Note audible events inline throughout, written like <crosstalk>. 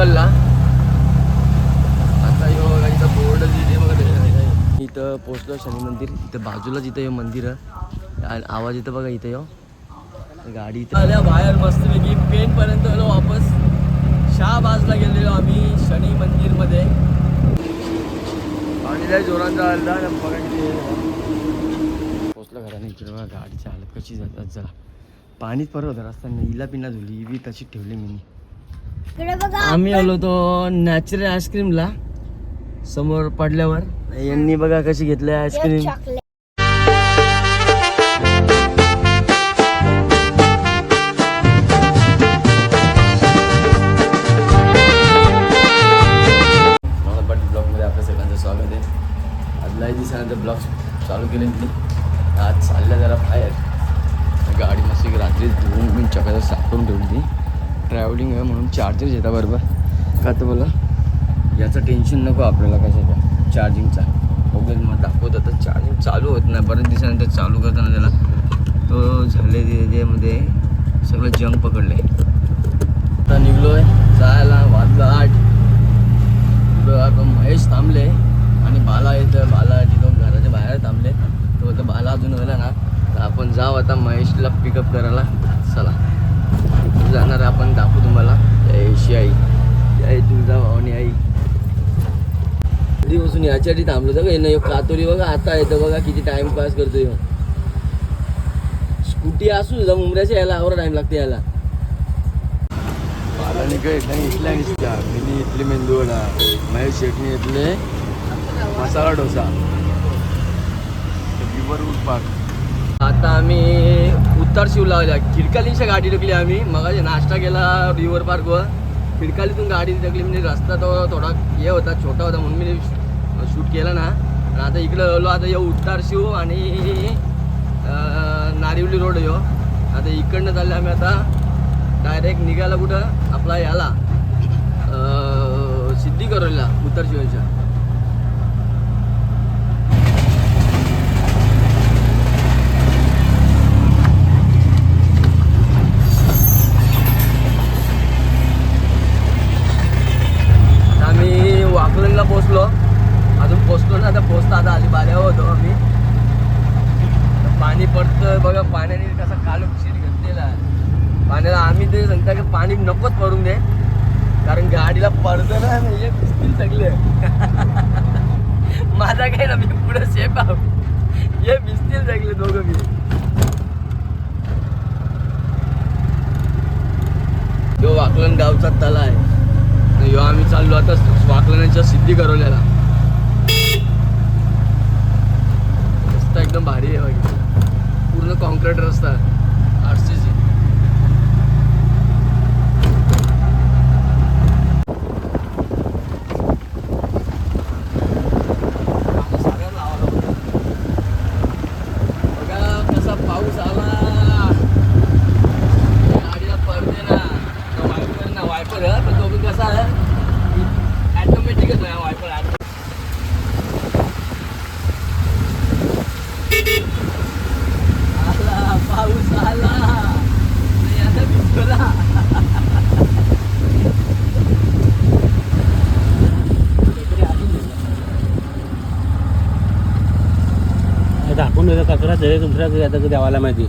वडकलला आता यो इथं बोर्ड त्याच्या- इथं पोचलो शनी मंदिर. इथं बाजूलाच इथं हे मंदिर. आणि आवाज येतं बघा इथं यो. गाडी इथं. आल्या बाहेर मस्तपैकी पेन पर्यंत आलो वापस. शहाबाजला गेलेलो आम्ही शनी मंदिरमध्ये. आणि लय जोरात ना बघा किती पोचलं घराने. इकडे बघा गाडीची हालत कशी जातात जरा पाणीच परत रस्ता हिला पिना धुली. बी तशी ठेवली मी आम्ही आलो तो नॅचरल आईस्क्रीमला. समोर पडल्यावर. यांनी बघा कशी घेतली आईस्क्रीम. दिवसानंतर ब्लॉग चालू केले मी. आज चालल्या जरा बाहेर. गाडी मस्त रात्री धुवून मी चकाचं सापडून ठेवली ती ट्रॅव्हलिंग आहे म्हणून चार्जर येतात बरोबर. का तर बोला याचं टेन्शन नको आपल्याला कशाचं. चार्जिंगचा ओके मग दाखवत आता. चार्जिंग चालू होत नाही. बऱ्याच दिवसानंतर चालू करताना त्याला. तो झाले त्याच्यामध्ये सगळं जंग पकडले आता निघलो आहे जायला वाजला आठ महेश थांबले. आणि बाला येतं बाला तिथं घराच्या बाहेर थांबले. तो आता बाला अजून आला ना. तर आपण जाऊ आता महेशला पिकअप करायला. चला. जाणार आपण दाखवू तुम्हाला. जय आई. जय तुळजा भावानी आई. कधीपासून याच्यासाठी थांबलो तर ना कातोरी बघा आता येतं बघा किती टाइमपास करतोय. स्कूटी असू सुद्धा मुंबऱ्याच्या यायला आवरा टाइम लागते यायला. बालाने काय नाही इथल्या निसत्या मिनी इथली मेंदूवडा. महेश शेटणी इथले. मसाला डोसा. आता आम्ही उत्तर शिवला खिडकालींच्या गाडी टाकली आम्ही. मग नाश्ता केला रिव्हर पार्कवर खिडकालीतून गाडी टाकली म्हणजे रस्ता तो थोडा हे होता छोटा होता म्हणून मी शूट केला ना. आणि आता इकडं आलो आता येऊ उत्तार शिव आणि नारिवली रोड यो. आता इकडनं चालले आम्ही आता. डायरेक्ट निघायला कुठं? आपला याला. सिद्धी करोलीला उत्तर शिवायच्या आम्ही वाकलनला पोचलो अजून पोचलो ना आता पोचता आता आधी होतो आम्ही. पाणी पडतं बघा पाण्याने कसा काल शीट घेतलेला पाण्याला आम्ही ते सांगता की पाणी नकोच पडून दे. कारण गाडीला पडतं ना हे भिजतील सगळे. <laughs> माझा काय ना मी पुढे सेफ आहो. हे भिजतील सगळे दोघं मी जो वाकलन गावचा तला आहे. ह्यो आम्ही चाललो आता स्वाकलनाच्या सिद्धी करवल्याला. रस्ता एकदम भारी आहे बघा पूर्ण कॉन्क्रीट रस्ता आर सी सी बघा कसा पाऊस आला गाडीला पडते ना तो वायपर ना वायपर आहे पण तो बी कसा आहे ॲटोमॅटिकच आहे वायपर आला पाऊस आला नाही आता भिजला दाखवून देतो कचरा तरी दुसऱ्या आता द्यावाला माहिती.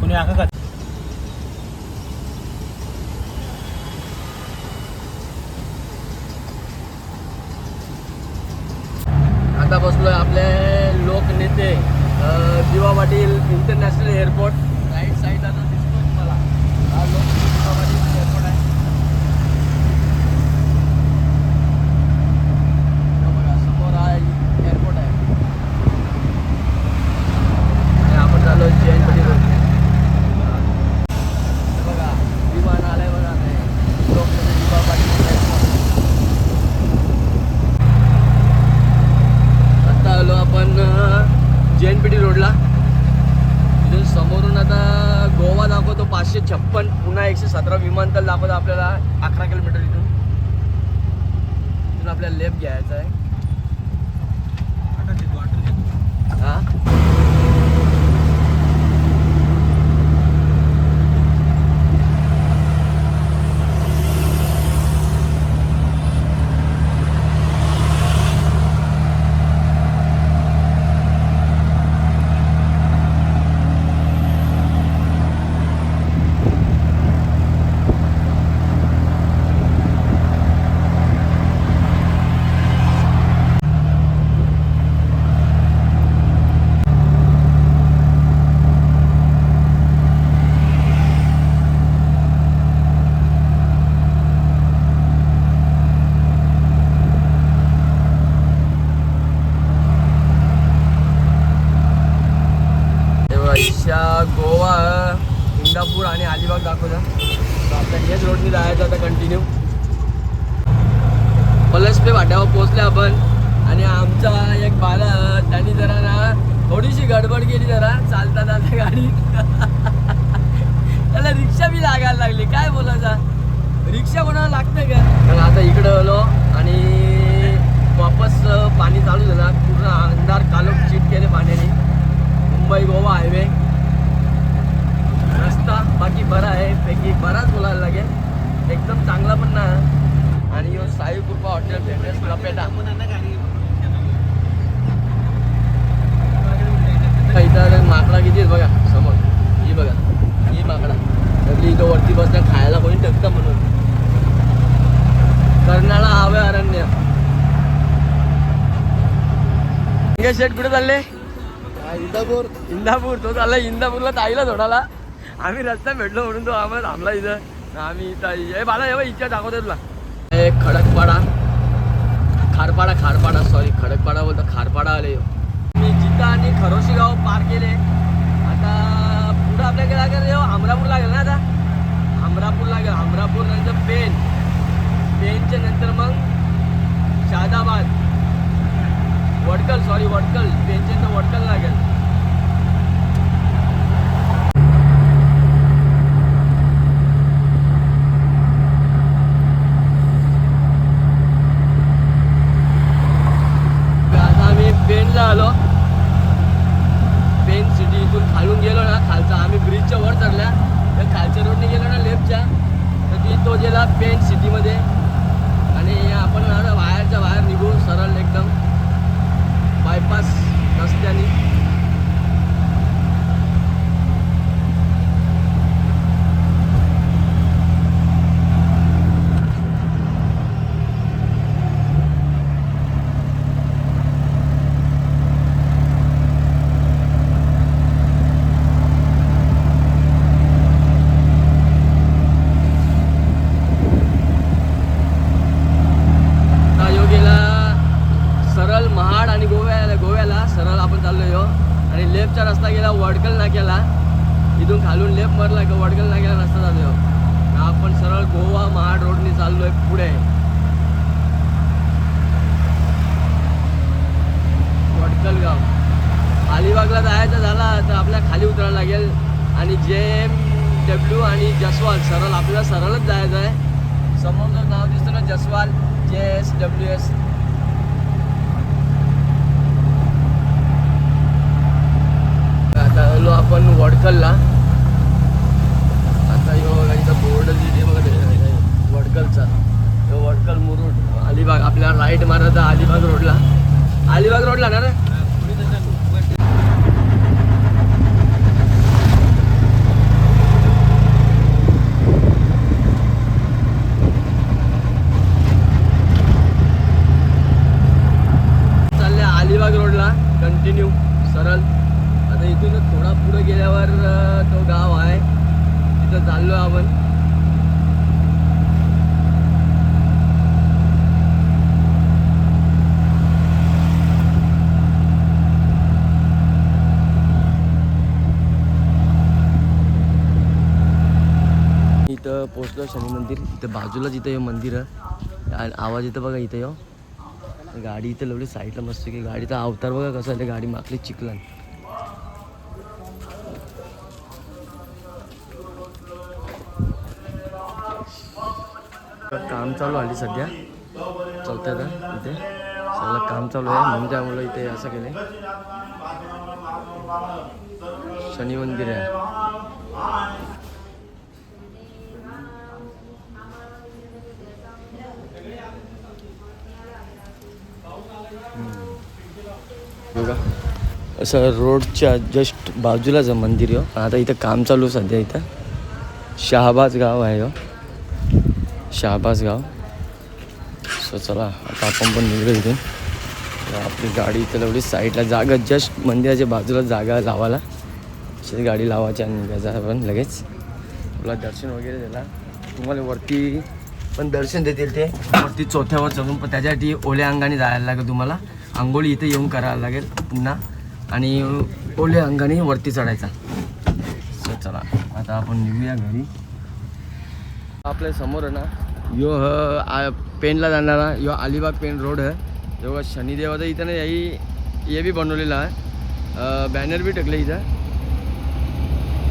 कोणी आखा का आता बसलोय आपले लोकनेते अं, दिवा Patil international airport right side आता दिसतोय तुम्हाला हा लोक दिवा पाटील एअरपोर्ट आहे हा बघा, समोर हा एअरपोर्ट आहे आणि आपण चाललो जैन पाटील रोड बघा विमान आलंय बघा ते लोकनेते दिवा पाटील एअरपोर्ट आता आलो आपण जैन पेठी रोडला तिथून समोरून आता गोवा दाखवतो पाचशे छप्पन पुन्हा एकशे सतरा विमानतळ दाखवतो आपल्याला अकरा किलोमीटर इथून इथून आपल्याला लेफ्ट घ्यायचा आहे हा अशा गोवा कोल्हापूर आणि अलिबाग दाखवतं. तर आपल्या हेच रोडने जायचं आता कंटिन्यू पलसपे वाट्यावर पोहोचले आपण. आणि आमचा एक बाला त्यांनी जरा ना थोडीशी गडबड केली जरा. चालता चालता गाडी. त्याला रिक्षा बी लागायला लागली. काय बोलायचा? रिक्षा कोणाला लागतं का? तर आता इकडं आलो आणि वापस पाणी चालू झालं. पूर्ण अंधार कालो चीट केले पाण्याने. मुंबई गोवा हायवे. बाकी बरा आहे पैकी बराच बोलायला लागेल. एकदम चांगला पण ना. आणि साई कृपा हॉटेल फेमस लपेटा इथं माकडा किती बघा समोर. ही बघा ही माकडा. सगळी इथं वरती बसल्या खायला कोणी टकतं म्हणून. कर्नाळा हवे अरण्य. शेट कुठे चालले? इंदापूर. इंदापूर. तो चालला इंदापूरला ताईला सोडाला आम्ही रस्ता भेटलो म्हणून तो आम्हाला थांबला इथं. आम्ही इथं हे बाला हे इच्छा दाखवतो तुला. हे खडकपाडा. खारपाडा खारपाडा सॉरी खडकपाडा बोलतो खारपाडा आले मी जिता आणि खरोशी गाव पार केले. आता पुढं आपल्याकडे लागेल अमरापूर लागेल ना आता? अमरापूर लागेल. अमरापूर नंतर पेन पेनच्या नंतर मग शादाबाद. वडकल सॉरी वडकल. पेनचे नंतर वडकल लागेल आता आम्ही पेनला आलो. पेन सिटी इथून खालून गेलो ना खालचा आम्ही ब्रिजच्या वर चढल्या तर खालच्या रोडने गेलो ना लेफ्टच्या तर ती तो गेला पेन सिटीमध्ये आणि आपण बाहेरच्या बाहेर निघू सरळ एकदम बायपास रस्त्याने आता ह्यो गेला सरळ महाड आणि गोव्याला गोव्याला सरळ आपण चाललो ह्यो आणि लेफ्टचा रस्ता गेला वडकल नाक्याला इथून खालून लेफ्ट मारला का वडकल नागेला रस्ता चाललो आपण सरळ गोवा महाड रोडने चाललोय पुढे. वडकल गाव अलिबागला जायचं झाला तर आपल्या खाली उतरायला लागेल. आणि जे एम डब्ल्यू आणि जसवाल सरळ आपल्याला सरळच जायचं आहे समोर नाव दिसतं ना Jaswal J S W S आता आलो आपण वडकलला आता ह्यो बघा इथं बोर्ड लिहिले बघा त्याच्या इथं वडकलचा ह्यो वडकल मुरुड अलिबाग आपल्याला राईट मारायचा अलिबाग रोडला अलिबाग रोडला ना रे चालल्या अलिबाग रोडला. कंटिन्यू सरळ. आता इथून थोडा पुढे गेल्यावर तो गाव आहे. तिथं चाललो आपण. इथं पोचलो शनी मंदिर. इथं बाजूलाच इथं हे मंदिर आहे. आवाज येतो बघा इथं येऊ गाडी इथं लावली साईडला मस्त की गाडीचा अवतार बघा कसा आहे गाडी मागली चिकलन काम चालू आली सध्या. चौथ्या इथे. सगळं काम चालू आहे म्हणून त्यामुळे इथे असं केले. शनी मंदिर आहे. बघा. असं रोडच्या जस्ट बाजूलाच आहे मंदिर हो. आता इथं काम चालू आहे सध्या इथं. शहाबाज गाव आहे हो. शहाबाज गाव. सो चला आता आपण पण निघलो इथून. आपली गाडी इथं लावली साईडला जागा जस्ट मंदिराच्या बाजूला जागा लावायला. अशी गाडी लावायची आणि निघायचा आपण लगेच. तुला दर्शन वगैरे दिला तुम्हाला वरती पण दर्शन देतील ते. वरती चौथ्यावर चढून. पण त्याच्यासाठी ओल्या अंगाने जायला लागेल तुम्हाला. आंघोळी इथे येऊन करायला लागेल पुन्हा. आणि ओल्या अंगाने वरती चढायचा. चला आता आपण निघूया घरी. आपल्यासमोर आहे ना यो ह पेनला जाणारा यो अलिबाग पेन रोड आहे. तेव्हा शनिदेवाचा इथं ना याही हे बी बनवलेलं आहे. बॅनर बी टकले इथं.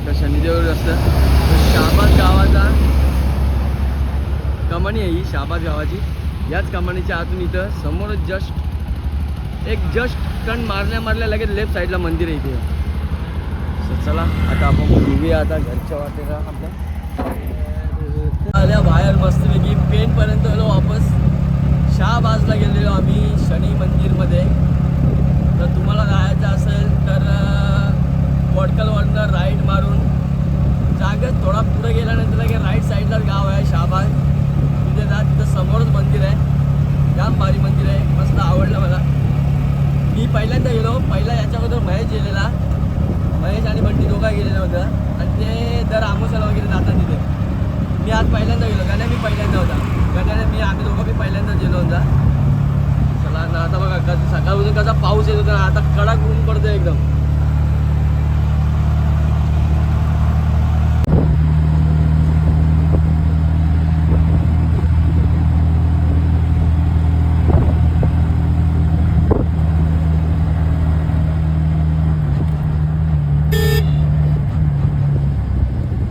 तर शनिदेव रस्ता. शाबाद गावाचा. कमानी आहे ही शाबाद गावाची. याच कमानीच्या आतून इथं समोरच जस्ट एक जस्ट टर्न मारल्या मारल्या लगेच लेफ्ट साईडला मंदिर आहे इथे. चला आता आपण निघूया आता घरच्या वाटेला आपल्या. आल्या बाहेर मस्तपैकी. पेनपर्यंत आलो वापस. शहाबाजला गेलेलो आम्ही शनी मंदिरमध्ये. तर तुम्हाला जायचं असेल तर वडकलवरनं राईट मारून जागत थोडा पुढे गेल्यानंतर लगे राईट साईडलाच गाव आहे शहाबाज तिथे जा तिथं समोरच मंदिर आहे जाम भारी मंदिर आहे मस्त आवडलं मला पहिल्यांदा गेलो हो. पहिला याच्या अगोदर महेश गेलेला. महेश आणि बंटी दोघा गेलेला होता. आणि ते दर आमोसाला वगैरे जातात तिथे. मी आज पहिल्यांदा गेलो. कारण मी पहिल्यांदा होता. कारण मी आम्ही दोघं मी पहिल्यांदा गेलो होता. चला ना आता बघा सकाळ सकाळपासून कसा पाऊस येत होता. आता कडक ऊन पडतो एकदम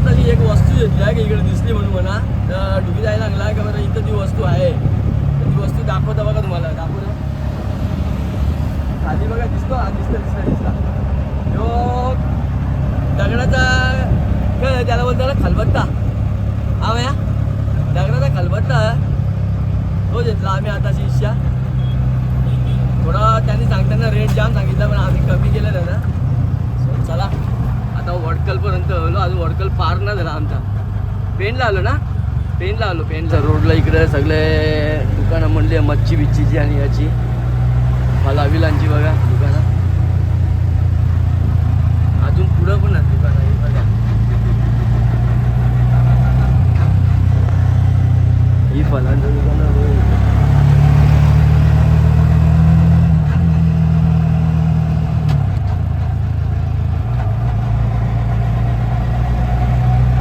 तरी एक वस्तू घेतली आहे की इकडे दिसली म्हणून म्हणा तर डुबी जायला लागला का बरं इथं ती वस्तू आहे तर ती वस्तू दाखवता बघा तुम्हाला दाखवतो खाली बघा दिसतो हा दिसतो दिसला दिसला तो दगडाचा काय आहे? त्याला बोलतो ना खलबत्ता हा भया दगडाचा खलबत्ता तो घेतला आम्ही आता शिष्या थोडा त्यांनी सांगताना रेट जाम सांगितला पण आम्ही कमी केलं त्याला So, चला आता आज आलो वडकल पार ना झाला आमचा. पेनला आलो ना? पेनला आलो पेनचा रोडला इकडे सगळे दुकानं म्हणली मच्छी बिच्छीची आणि याची. फलाविलांची बघा दुकानं. अजून पुढं पण आहे दुकानं हे बघा. ही फलांचं दुकानं होय.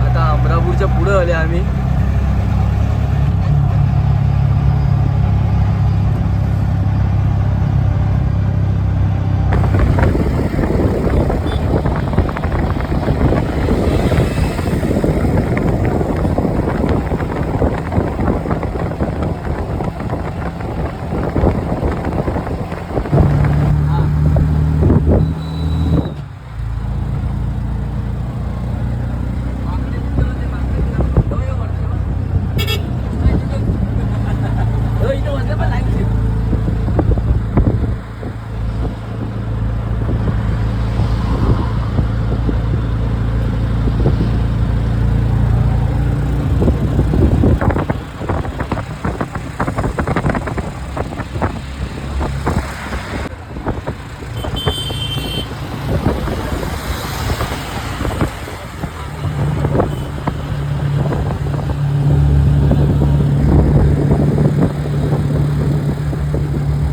आता अमरापूरच्या पुढं आले आम्ही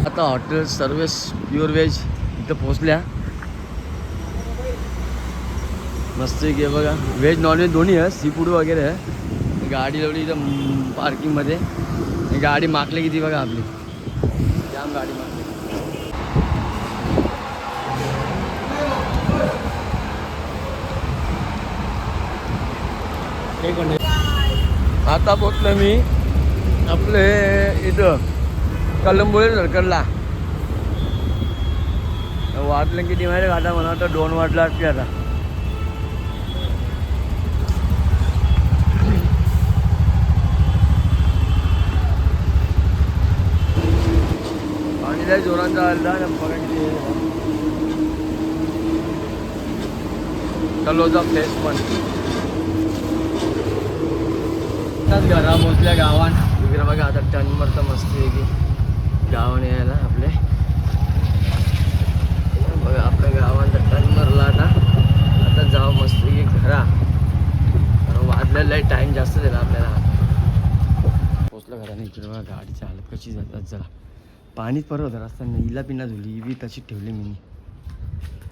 आता हॉटेल सर्विस प्युअर व्हेज इथं पोचल्या मस्त आहे बघा. व्हेज नॉनव्हेज दोन्ही आहे सी फूड वगैरे आहे. गाडी लावली इथं पार्किंगमध्ये गाडी मागली किती बघा आपली. जाम गाडी मागली. आता पोचलं मी आपले इथं कलंबोळी सरकारला वाटलं किती माहिती आता मला वाटतं दोन वाटलं असते आता. पाणी लय जोरांचा आला ना बघा किती प्लेस पण. घरा पोचल्या गावात. इकडे बघा आता टनवर तर मस्त आहे की. गावाने यायला आपले. बघा आपल्या गावात टनवरला आता. आता जाऊ मस्त की घरा. वाजलेला टाईम जास्त दिला आपल्याला. पोचलं घराने नाही बघा गाडीची हालत कशी जातात जरा पाणीच परत होतं रस्ता हिला पिना धुली ही बी तशी ठेवली मी.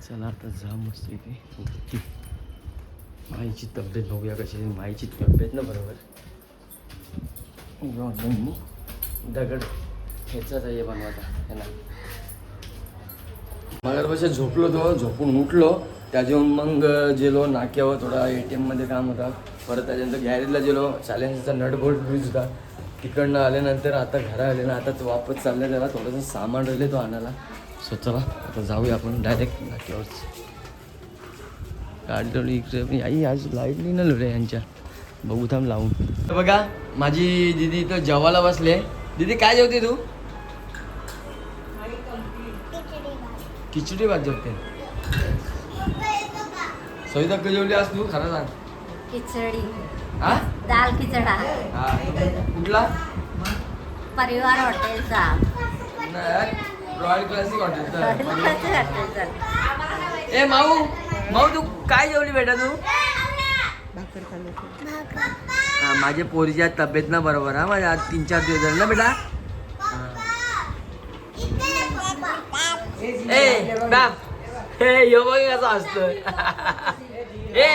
चला आता जा मस्त इथे माईची तब्येत बघूया कशी माईची तब्येत ना बरोबर. दगड. ह्याचाच आहे बनवायचा ना मगर झोपलो तो झोपून उठलो. त्याच्याहून मग गेलो नाक्यावर थोडा ए टी एममध्ये काम होता. परत त्याच्यानंतर गॅरेजला गेलो. सायलेन्सचा नट बोल्ट लूज होता तिकडनं आल्यानंतर आता घरा आले ना आता तो वापस चाललं त्याला. थोडंसं सामान राहिले तो आणायला. सो चला आता जाऊया आपण डायरेक्ट नाक्यावरच. गाडी इकडे आई आज लाइट नाही ना रे यांच्या. बघू थांब लावून. बघा माझी दिदी इथं जेवायला बसले दिदी काय जेवते तू? खिचडी भात जेवते सविता कधी जेवली आज तू खरं सांग. खिचडी. हा? दाल खिचडा. हा कुठला? परिवार हॉटेलचा. रॉयल क्लासिक हॉटेलचा ए माऊ माऊ तू काय जेवली बेटा तू? हा माझ्या पोरीच्या तब्येत ना बरोबर हा माझ्या आज तीन चार दिवस झाले ना बेटा? ए बाप हे यो बघ कसा असतोय ए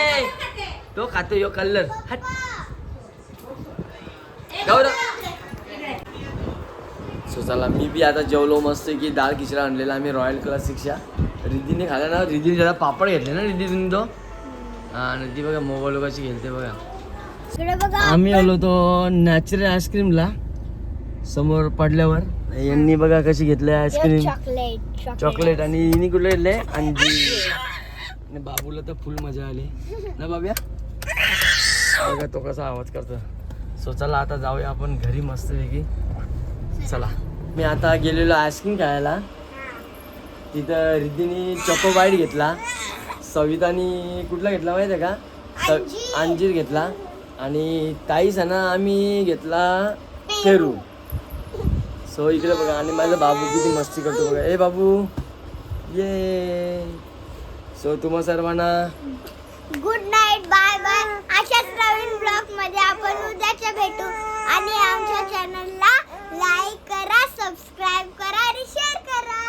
तो खातो यो कल्लर हट गौरव सो चला मी बी आता जेवलो मस्त की दाल खिचडा आणलेला आम्ही रॉयल क्लासिकच्या रिद्धीने खाला ना रिद्धीने जरा पापड घेतले ना रिद्धीने तो हा आणि ती बघा मोबाईल कशी घेते बघा. आम्ही आलो तो नॅचरल आईस्क्रीमला समोर पडल्यावर. यांनी बघा कशी घेतली आईस्क्रीम चॉकलेट आणि हिनी कुठले घेतले? आणि बाबूला तर फुल मजा आली. ना बाब्या? बघा तो कसा आवाज करतो. सो चला आता जाऊया आपण घरी मस्त पैकी चला. मी आता गेलेलो आईस्क्रीम खायला. तिथं रिद्धीने चॉको बाईट घेतला. सवितानी कुठला घेतला माहिती आहे का अंजीर. घेतला. आणि ताईस आहे ना आम्ही घेतला पेरू. सो इकडे बघा आणि माझा बाबू किती मस्ती करतो बघा. ए बाबू ये. सो तुम्हा सर्वांना गुड नाईट बाय बाय अशाच नवीन ब्लॉगमध्ये आपण उद्याच्या भेटू. आणि आमच्या चॅनलला लाईक करा सबस्क्राईब करा आणि शेअर करा.